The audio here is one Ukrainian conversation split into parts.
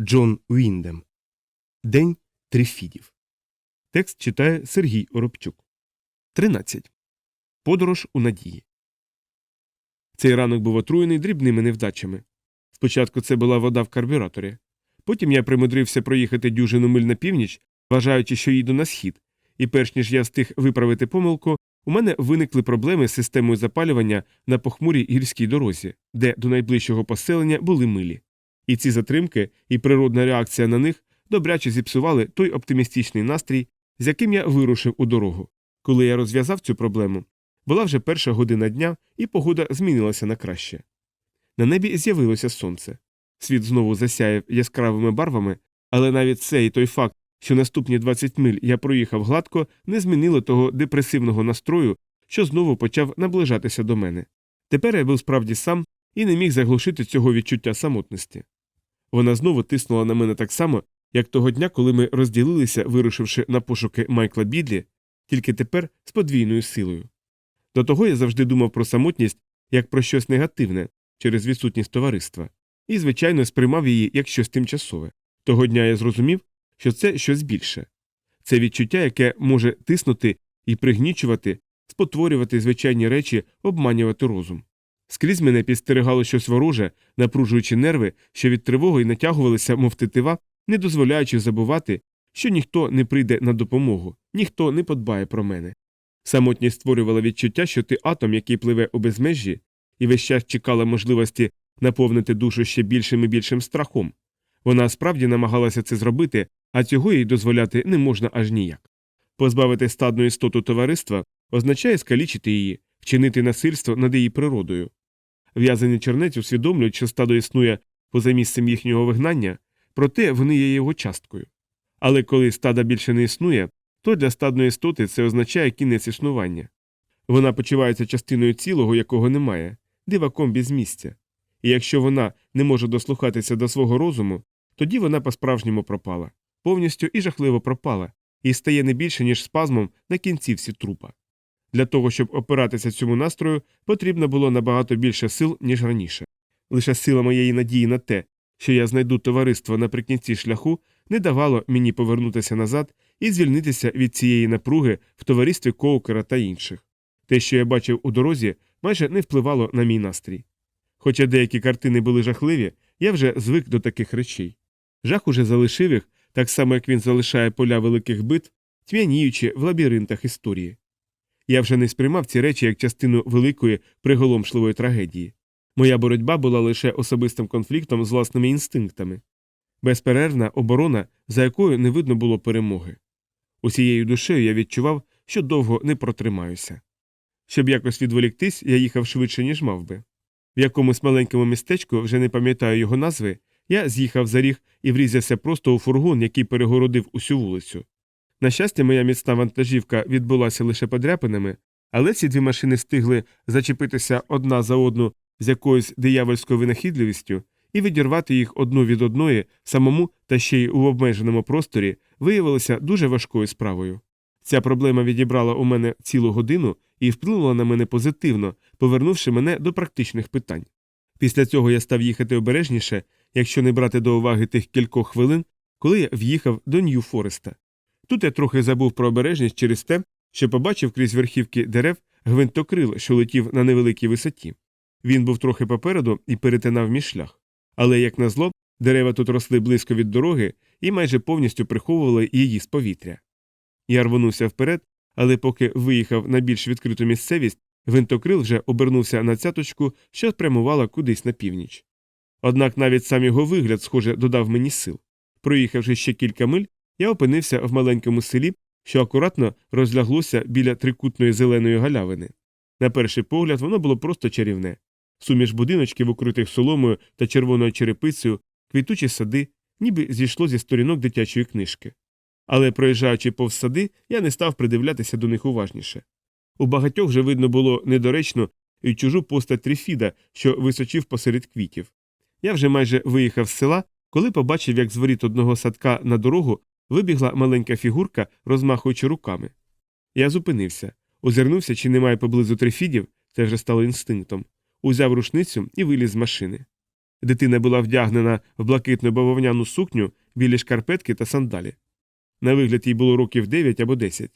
Джон Уіндем. День трифідів. Текст читає Сергій Оробчук. 13. Подорож у надії. Цей ранок був отруєний дрібними невдачами. Спочатку це була вода в карбюраторі. Потім я примудрився проїхати дюжину миль на північ, вважаючи, що їду на схід, і перш ніж я встиг виправити помилку, у мене виникли проблеми з системою запалювання на похмурій гірській дорозі, де до найближчого поселення були милі. І ці затримки і природна реакція на них добряче зіпсували той оптимістичний настрій, з яким я вирушив у дорогу. Коли я розв'язав цю проблему, була вже перша година дня, і погода змінилася на краще. На небі з'явилося сонце. Світ знову засяяв яскравими барвами, але навіть це і той факт, що наступні 20 миль я проїхав гладко, не змінило того депресивного настрою, що знову почав наближатися до мене. Тепер я був справді сам і не міг заглушити цього відчуття самотності. Вона знову тиснула на мене так само, як того дня, коли ми розділилися, вирушивши на пошуки Майкла Бідлі, тільки тепер з подвійною силою. До того я завжди думав про самотність як про щось негативне через відсутність товариства, і, звичайно, сприймав її як щось тимчасове. Того дня я зрозумів, що це щось більше. Це відчуття, яке може тиснути і пригнічувати, спотворювати звичайні речі, обманювати розум. Скрізь мене підстерігало щось вороже, напружуючи нерви, що від тривоги натягувалися, мов тетива, не дозволяючи забувати, що ніхто не прийде на допомогу, ніхто не подбає про мене. Самотність створювала відчуття, що ти атом, який пливе у безмежжі, і весь час чекала можливості наповнити душу ще більшим і більшим страхом. Вона справді намагалася це зробити, а цього їй дозволяти не можна аж ніяк. Позбавити стадну істоту товариства означає скалічити її, вчинити насильство над її природою. В'язані чернець усвідомлюють, що стадо існує поза місцем їхнього вигнання, проте вони є його часткою. Але коли стада більше не існує, то для стадної істоти це означає кінець існування. Вона почувається частиною цілого, якого немає, диваком без місця. І якщо вона не може дослухатися до свого розуму, тоді вона по-справжньому пропала, повністю і жахливо пропала, і стає не більше, ніж спазмом на кінцівці трупа. Для того, щоб опиратися цьому настрою, потрібно було набагато більше сил, ніж раніше. Лише сила моєї надії на те, що я знайду товариство наприкінці шляху, не давало мені повернутися назад і звільнитися від цієї напруги в товаристві Коукера та інших. Те, що я бачив у дорозі, майже не впливало на мій настрій. Хоча деякі картини були жахливі, я вже звик до таких речей. Жах уже залишив їх, так само як він залишає поля великих битв, тьмяніючи в лабіринтах історії. Я вже не сприймав ці речі як частину великої приголомшливої трагедії. Моя боротьба була лише особистим конфліктом з власними інстинктами, безперервна оборона, за якою не видно було перемоги. Усією душею я відчував, що довго не протримаюся. Щоб якось відволіктись, я їхав швидше, ніж мав би. В якомусь маленькому містечку, вже не пам'ятаю його назви, я з'їхав за ріг і врізався просто у фургон, який перегородив усю вулицю. На щастя, моя міцна вантажівка відбулася лише подряпинами, але ці дві машини стигли зачепитися одна за одну з якоюсь диявольською винахідливістю і відірвати їх одну від одної самому та ще й у обмеженому просторі виявилося дуже важкою справою. Ця проблема відібрала у мене цілу годину і вплинула на мене позитивно, повернувши мене до практичних питань. Після цього я став їхати обережніше, якщо не брати до уваги тих кількох хвилин, коли я в'їхав до Нью Фореста. Тут я трохи забув про обережність через те, що побачив крізь верхівки дерев гвинтокрил, що летів на невеликій висоті. Він був трохи попереду і перетинав мій шлях. Але, як назло, дерева тут росли близько від дороги і майже повністю приховували її з повітря. Я рвонувся вперед, але поки виїхав на більш відкриту місцевість, гвинтокрил вже обернувся на цяточку, що спрямувала кудись на північ. Однак навіть сам його вигляд, схоже, додав мені сил. Проїхавши ще кілька миль, я опинився в маленькому селі, що акуратно розляглося біля трикутної зеленої галявини. На перший погляд, воно було просто чарівне. Суміш будиночків, укритих соломою та червоною черепицею, квітучі сади, ніби зійшло зі сторінок дитячої книжки. Але проїжджаючи повз сади, я не став придивлятися до них уважніше. У багатьох вже видно було недоречно і чужу постать Тріфіда, що височив посеред квітів. Я вже майже виїхав з села, коли побачив, як з воріт одного садка на дорогу вибігла маленька фігурка, розмахуючи руками. Я зупинився, озирнувся, чи немає поблизу трифідів, це вже стало інстинктом, узяв рушницю і виліз з машини. Дитина була вдягнена в блакитну бавовняну сукню, білі шкарпетки та сандалі. На вигляд їй було років 9 або 10.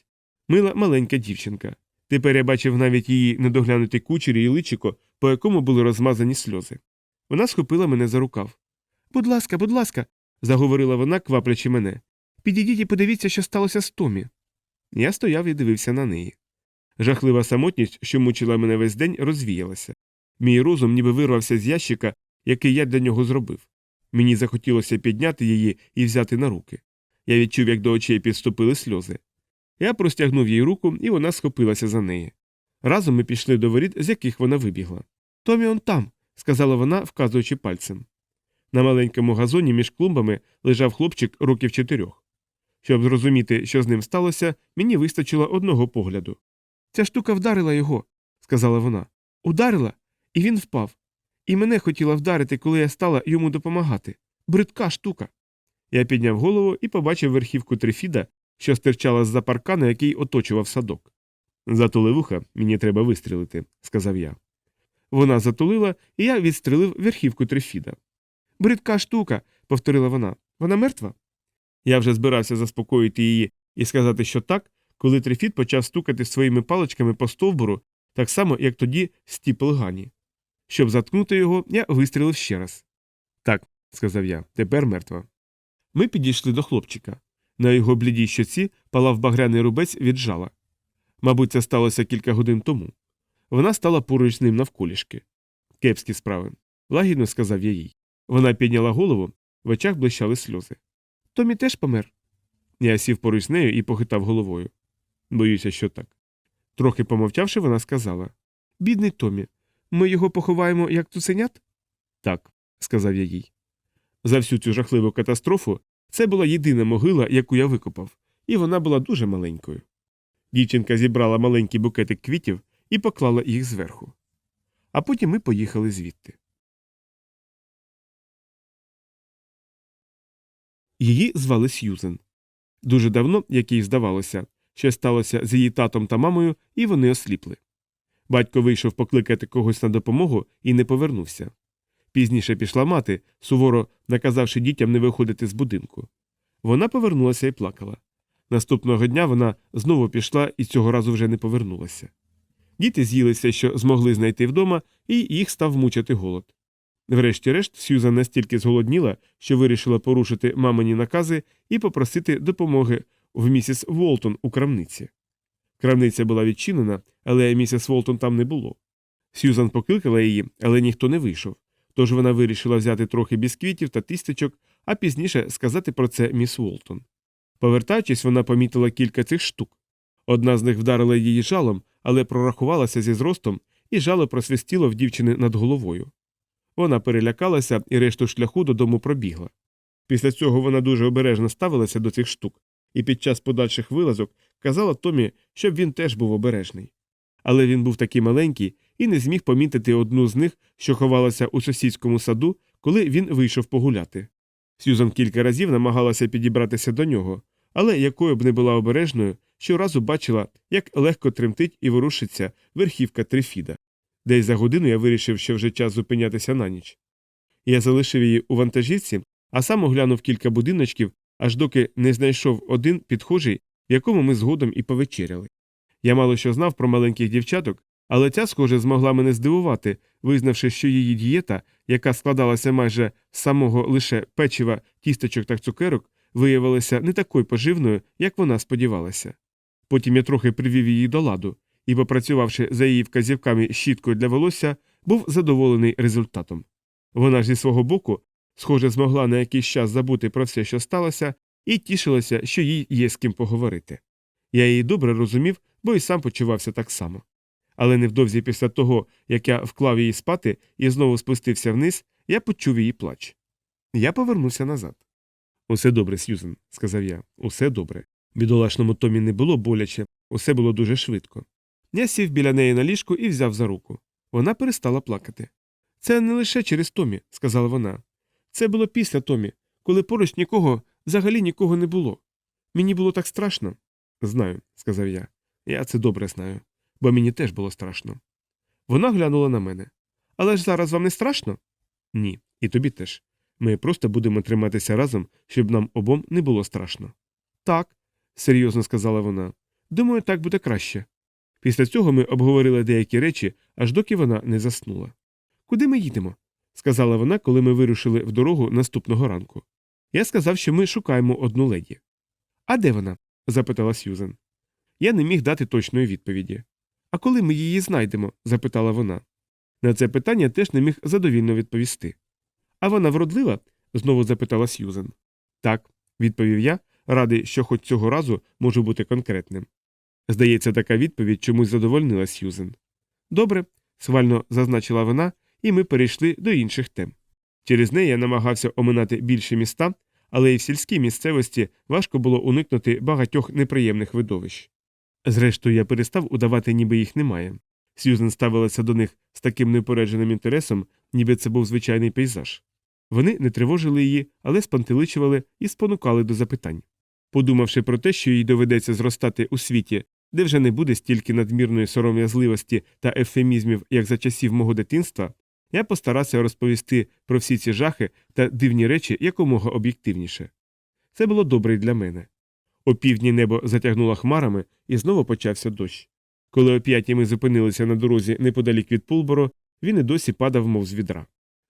Мила маленька дівчинка. Тепер я бачив навіть її недоглянуті кучері і личико, по якому були розмазані сльози. Вона схопила мене за рукав. Будь ласка, будь ласка, заговорила вона, кваплячи мене. Підійдіть і подивіться, що сталося з Томі. Я стояв і дивився на неї. Жахлива самотність, що мучила мене весь день, розвіялася. Мій розум ніби вирвався з ящика, який я для нього зробив. Мені захотілося підняти її і взяти на руки. Я відчув, як до очей підступили сльози. Я простягнув їй руку, і вона схопилася за неї. Разом ми пішли до воріт, з яких вона вибігла. Томі он там, сказала вона, вказуючи пальцем. На маленькому газоні між клумбами лежав хлопчик років чотирьох. Щоб зрозуміти, що з ним сталося, мені вистачило одного погляду. Ця штука вдарила його, сказала вона. Ударила, і він впав. І мене хотіла вдарити, коли я стала йому допомагати. Бридка штука. Я підняв голову і побачив верхівку трифіда, що стирчала з-за паркана, який оточував садок. Затули вуха, мені треба вистрілити, сказав я. Вона затулила, і я відстрелив верхівку трифіда. Бридка штука, повторила вона. Вона мертва? Я вже збирався заспокоїти її і сказати, що так, коли трифід почав стукати своїми паличками по стовбуру, так само, як тоді стіпл Гані. Щоб заткнути його, я вистрілив ще раз. Так, сказав я, тепер мертва. Ми підійшли до хлопчика. На його блідій щоці палав багряний рубець від жала. Мабуть, це сталося кілька годин тому. Вона стала поруч з ним навколішки. Кепські справи, лагідно сказав я їй. Вона підняла голову, в очах блищали сльози. Томі теж помер. Я сів поруч з нею і похитав головою. Боюся, що так. Трохи помовчавши, вона сказала Бідний Томі, ми його поховаємо як цуценят? Так, сказав я їй. За всю цю жахливу катастрофу це була єдина могила, яку я викопав, і вона була дуже маленькою. Дівчинка зібрала маленький букетик квітів і поклала їх зверху. А потім ми поїхали звідти. Її звали Сьюзен. Дуже давно, як їй здавалося, що сталося з її татом та мамою, і вони осліпли. Батько вийшов покликати когось на допомогу і не повернувся. Пізніше пішла мати, суворо наказавши дітям не виходити з будинку. Вона повернулася і плакала. Наступного дня вона знову пішла і цього разу вже не повернулася. Діти з'їлися, що змогли знайти вдома, і їх став мучити голод. Врешті-решт, Сьюзан настільки зголодніла, що вирішила порушити мамині накази і попросити допомоги в місіс Волтон у крамниці. Крамниця була відчинена, але місіс Волтон там не було. Сьюзан покликала її, але ніхто не вийшов. Тож вона вирішила взяти трохи бісквітів та тістечок, а пізніше сказати про це міс Волтон. Повертаючись, вона помітила кілька цих штук. Одна з них вдарила її жалом, але прорахувалася зі зростом, і жало просвистіло в дівчини над головою. Вона перелякалася і решту шляху додому пробігла. Після цього вона дуже обережно ставилася до цих штук, і під час подальших вилазок казала Томі, щоб він теж був обережний. Але він був такий маленький і не зміг помітити одну з них, що ховалася у сусідському саду, коли він вийшов погуляти. Сюзан кілька разів намагалася підібратися до нього, але якою б не була обережною, щоразу бачила, як легко тремтить і ворушиться верхівка трифіда. Десь за годину я вирішив, що вже час зупинятися на ніч. Я залишив її у вантажівці, а сам оглянув кілька будиночків, аж доки не знайшов один підхожий, в якому ми згодом і повечеряли. Я мало що знав про маленьких дівчаток, але ця, схоже, змогла мене здивувати, визнавши, що її дієта, яка складалася майже з самого лише печива, тісточок та цукерок, виявилася не такою поживною, як вона сподівалася. Потім я трохи привів її до ладу і, попрацювавши за її вказівками щіткою для волосся, був задоволений результатом. Вона ж зі свого боку, схоже, змогла на якийсь час забути про все, що сталося, і тішилася, що їй є з ким поговорити. Я її добре розумів, бо й сам почувався так само. Але невдовзі після того, як я вклав її спати і знову спустився вниз, я почув її плач. Я повернувся назад. Усе добре, Сьюзен, сказав я, усе добре. Бідолашному Томі не було боляче, усе було дуже швидко. Я сів біля неї на ліжку і взяв за руку. Вона перестала плакати. Це не лише через Томі, сказала вона. Це було після Томі, коли поруч нікого, взагалі нікого не було. Мені було так страшно. Знаю, сказав я. Я це добре знаю, бо мені теж було страшно. Вона глянула на мене. Але ж зараз вам не страшно? Ні, І тобі теж. Ми просто будемо триматися разом, щоб нам обом не було страшно. Так, серйозно сказала вона. Думаю, так буде краще. Після цього ми обговорили деякі речі, аж доки вона не заснула. Куди ми їдемо? сказала вона, коли ми вирушили в дорогу наступного ранку. Я сказав, що ми шукаємо одну леді. А де вона? запитала Сьюзен. Я не міг дати точної відповіді. А коли ми її знайдемо? запитала вона. На це питання теж не міг задовільно відповісти. А вона вродлива? знову запитала Сьюзен. Так, відповів я, радий, що хоч цього разу можу бути конкретним. Здається, така відповідь чомусь задовольнила Сьюзен. Добре, схвально зазначила вона, і ми перейшли до інших тем. Через неї я намагався оминати більші міста, але і в сільській місцевості важко було уникнути багатьох неприємних видовищ. Зрештою, я перестав удавати, ніби їх немає. Сьюзен ставилася до них з таким неупередженим інтересом, ніби це був звичайний пейзаж. Вони не тривожили її, але спантеличували і спонукали до запитань. Подумавши про те, що їй доведеться зростати у світі, де вже не буде стільки надмірної сором'язливості та ефемізмів, як за часів мого дитинства, я постарався розповісти про всі ці жахи та дивні речі якомога об'єктивніше. Це було добре для мене. О півдні небо затягнуло хмарами, і знову почався дощ. Коли о п'ятій ми зупинилися на дорозі неподалік від Пулборо, він і досі падав, мов з відра.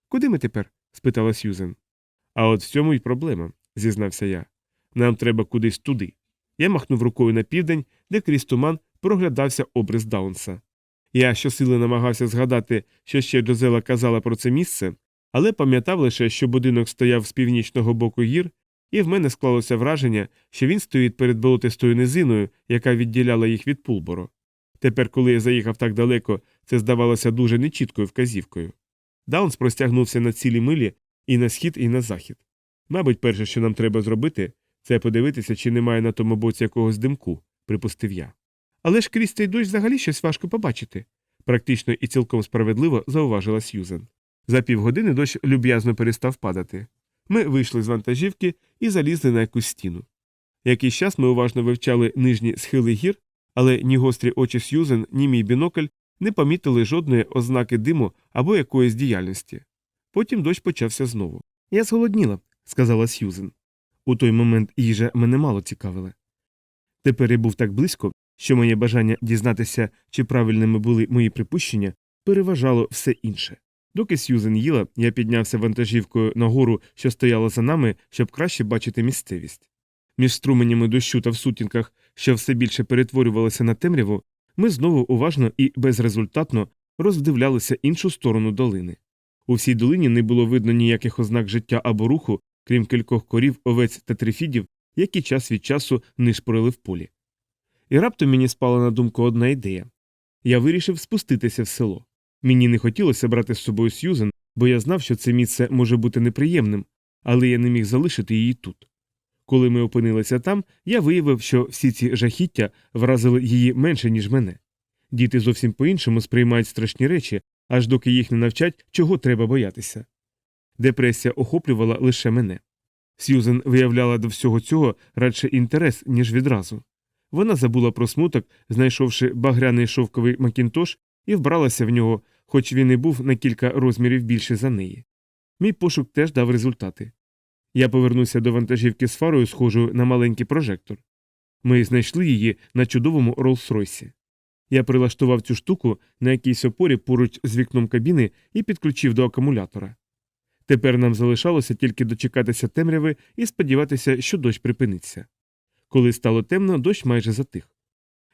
Куди ми тепер? спитала Сьюзен. А от в цьому й проблема, зізнався я. Нам треба кудись туди. Я махнув рукою на південь, де крізь туман проглядався обрис Даунса. Я щосили намагався згадати, що ще Джозела казала про це місце, але пам'ятав лише, що будинок стояв з північного боку гір, і в мене склалося враження, що він стоїть перед болотистою низиною, яка відділяла їх від Пулборо. Тепер, коли я заїхав так далеко, це здавалося дуже нечіткою вказівкою. Даунс простягнувся на цілі милі і на схід, і на захід. Мабуть, перше, що нам треба зробити, це подивитися, чи немає на тому боці якогось димку, припустив я. Але ж крізь цей дощ взагалі щось важко побачити, практично і цілком справедливо зауважила Сьюзен. За півгодини дощ люб'язно перестав падати. Ми вийшли з вантажівки і залізли на якусь стіну. Якийсь час ми уважно вивчали нижні схили гір, але ні гострі очі Сьюзен, ні мій бінокль не помітили жодної ознаки диму або якоїсь діяльності. Потім дощ почався знову. Я зголодніла, сказала Сьюзен. У той момент їжа мене мало цікавила. Тепер я був так близько, що моє бажання дізнатися, чи правильними були мої припущення, переважало все інше. Доки Сьюзен їла, я піднявся вантажівкою на гору, що стояла за нами, щоб краще бачити місцевість. Між струменями дощу та в сутінках, що все більше перетворювалося на темряву, ми знову уважно і безрезультатно роздивлялися іншу сторону долини. У всій долині не було видно ніяких ознак життя або руху, крім кількох корів, овець та трифідів, які час від часу нишпорили в полі. І раптом мені спала на думку одна ідея я вирішив спуститися в село. Мені не хотілося брати з собою Сьюзен, бо я знав, що це місце може бути неприємним, але я не міг залишити її тут. Коли ми опинилися там, я виявив, що всі ці жахіття вразили її менше, ніж мене. Діти зовсім по іншому сприймають страшні речі, аж доки їх не навчать, чого треба боятися. Депресія охоплювала лише мене. Сьюзен виявляла до всього цього радше інтерес, ніж відразу. Вона забула про смуток, знайшовши багряний шовковий макінтош, і вбралася в нього, хоч він і був на кілька розмірів більше за неї. Мій пошук теж дав результати. Я повернувся до вантажівки з фарою, схожою на маленький прожектор. Ми знайшли її на чудовому Роллс-Ройсі. Я прилаштував цю штуку на якійсь опорі поруч з вікном кабіни і підключив до акумулятора. Тепер нам залишалося тільки дочекатися темряви і сподіватися, що дощ припиниться. Коли стало темно, дощ майже затих.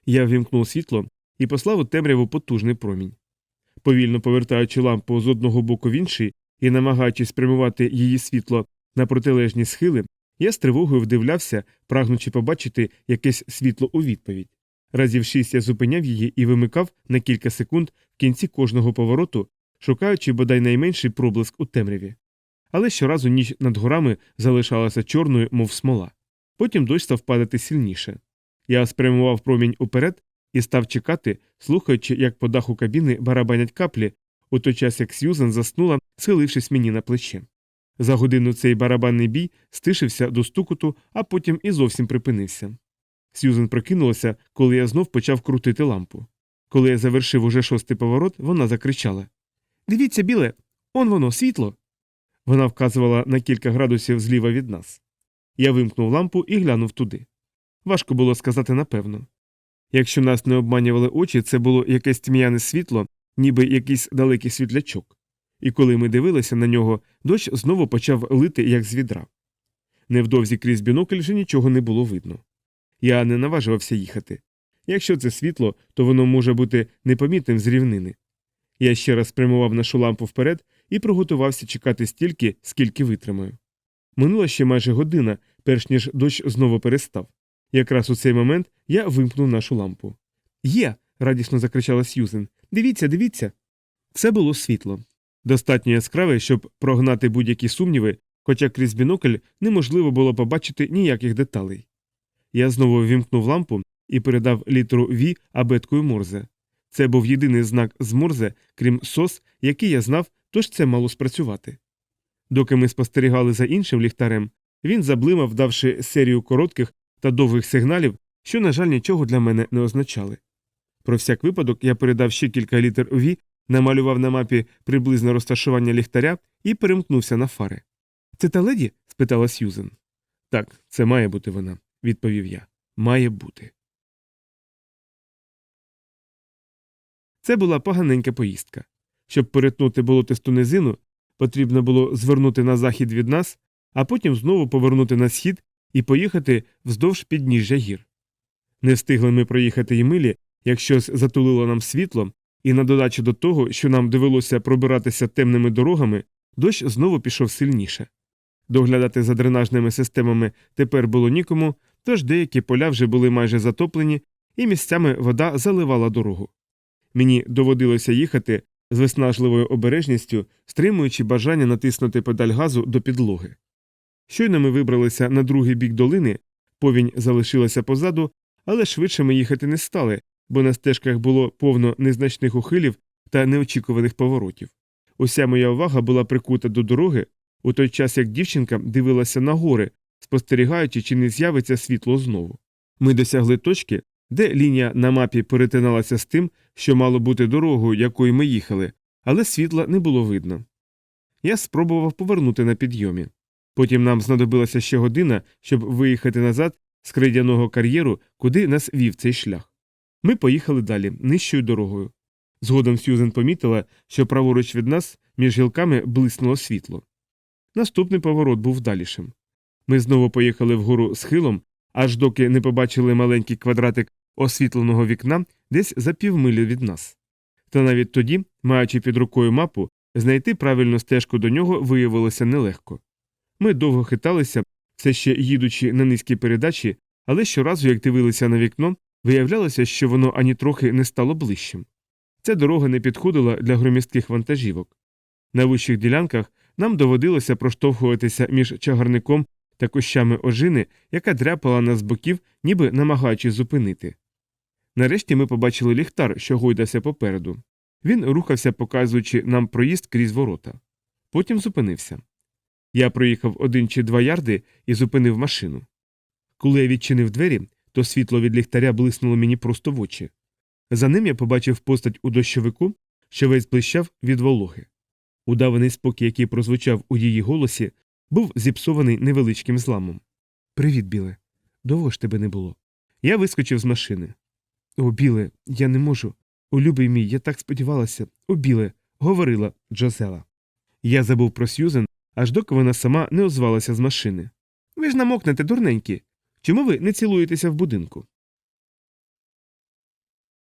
Я ввімкнув світло і послав у темряву потужний промінь. Повільно повертаючи лампу з одного боку в інший і намагаючись спрямувати її світло на протилежні схили, я з тривогою вдивлявся, прагнучи побачити якесь світло у відповідь. Разів шість я зупиняв її і вимикав на кілька секунд в кінці кожного повороту, шукаючи бодай найменший проблиск у темряві. Але щоразу ніч над горами залишалася чорною, мов смола. Потім дощ став падати сильніше. Я спрямував промінь уперед і став чекати, слухаючи, як по даху кабіни барабанять каплі, у той час як Сьюзен заснула, схилившись мені на плече. За годину цей барабанний бій стишився до стукоту, а потім і зовсім припинився. Сьюзен прокинулася, коли я знов почав крутити лампу. Коли я завершив уже шостий поворот, вона закричала Дивіться, біле, он воно, світло. Вона вказувала на кілька градусів зліва від нас. Я вимкнув лампу і глянув туди. Важко було сказати напевно. Якщо нас не обманювали очі, це було якесь тьмяне світло, ніби якийсь далекий світлячок. І коли ми дивилися на нього, дощ знову почав лити, як з відра. Невдовзі крізь бінокль вже нічого не було видно. Я не наважувався їхати. Якщо це світло, то воно може бути непомітним з рівнини. Я ще раз спрямував нашу лампу вперед і приготувався чекати стільки, скільки витримаю. Минула ще майже година, перш ніж дощ знову перестав. Якраз у цей момент я вимкнув нашу лампу. Є. радісно закричала Сьюзен. Дивіться, дивіться. Це було світло. Достатньо яскраве, щоб прогнати будь-які сумніви, хоча крізь бінокль неможливо було побачити ніяких деталей. Я знову вімкнув лампу і передав літеру V абеткою Морзе. Це був єдиний знак з Морзе, крім сос, який я знав, тож це мало спрацювати. Доки ми спостерігали за іншим ліхтарем, він заблимав, давши серію коротких та довгих сигналів, що, на жаль, нічого для мене не означали. Про всяк випадок я передав ще кілька літер V, намалював на мапі приблизне розташування ліхтаря і перемкнувся на фари. Це та леді? спитала Сьюзен. Так, це має бути вона, відповів я. Має бути. Це була поганенька поїздка. Щоб перетнути болотисту низину, потрібно було звернути на захід від нас, а потім знову повернути на схід і поїхати вздовж підніжжя гір. Не встигли ми проїхати й милі, як щось затулило нам світло, і на додачу до того, що нам довелося пробиратися темними дорогами, дощ знову пішов сильніше. Доглядати за дренажними системами тепер було нікому, тож деякі поля вже були майже затоплені, і місцями вода заливала дорогу. Мені доводилося їхати з виснажливою обережністю, стримуючи бажання натиснути педаль газу до підлоги. Щойно ми вибралися на другий бік долини, повінь залишилася позаду, але швидше ми їхати не стали, бо на стежках було повно незначних ухилів та неочікуваних поворотів. Уся моя увага була прикута до дороги, у той час як дівчинка дивилася на гори, спостерігаючи, чи не з'явиться світло знову. Ми досягли точки, де лінія на мапі перетиналася з тим, що мало бути дорогою, якою ми їхали, але світла не було видно. Я спробував повернути на підйомі. Потім нам знадобилася ще година, щоб виїхати назад з крейдяного кар'єру, куди нас вів цей шлях. Ми поїхали далі, нижчою дорогою. Згодом Сьюзен помітила, що праворуч від нас між гілками блиснуло світло. Наступний поворот був далішим. Ми знову поїхали вгору схилом, аж доки не побачили маленький квадратик освітленого вікна десь за півмилі від нас. Та навіть тоді, маючи під рукою мапу, знайти правильну стежку до нього виявилося нелегко. Ми довго хиталися, все ще їдучи на низькій передачі, але щоразу, як дивилися на вікно, виявлялося, що воно ані трохи не стало ближчим. Ця дорога не підходила для громістких вантажівок. На вищих ділянках нам доводилося проштовхуватися між чагарником та кущами ожини, яка дряпала нас з боків, ніби намагаючись зупинити. Нарешті ми побачили ліхтар, що гойдався попереду. Він рухався, показуючи нам проїзд крізь ворота. Потім зупинився. Я проїхав один чи два ярди і зупинив машину. Коли я відчинив двері, то світло від ліхтаря блиснуло мені просто в очі. За ним я побачив постать у дощовику, що весь блищав від вологи. Удаваний спокій, який прозвучав у її голосі, був зіпсований невеличким зламом. Привіт, біле. Довго ж тебе не було. Я вискочив з машини. О, біле, я не можу. О, любий мій, я так сподівалася. О, біле, говорила Джозела. Я забув про Сьюзен, аж доки вона сама не озвалася з машини. Ви ж намокнете, дурненькі. Чому ви не цілуєтеся в будинку?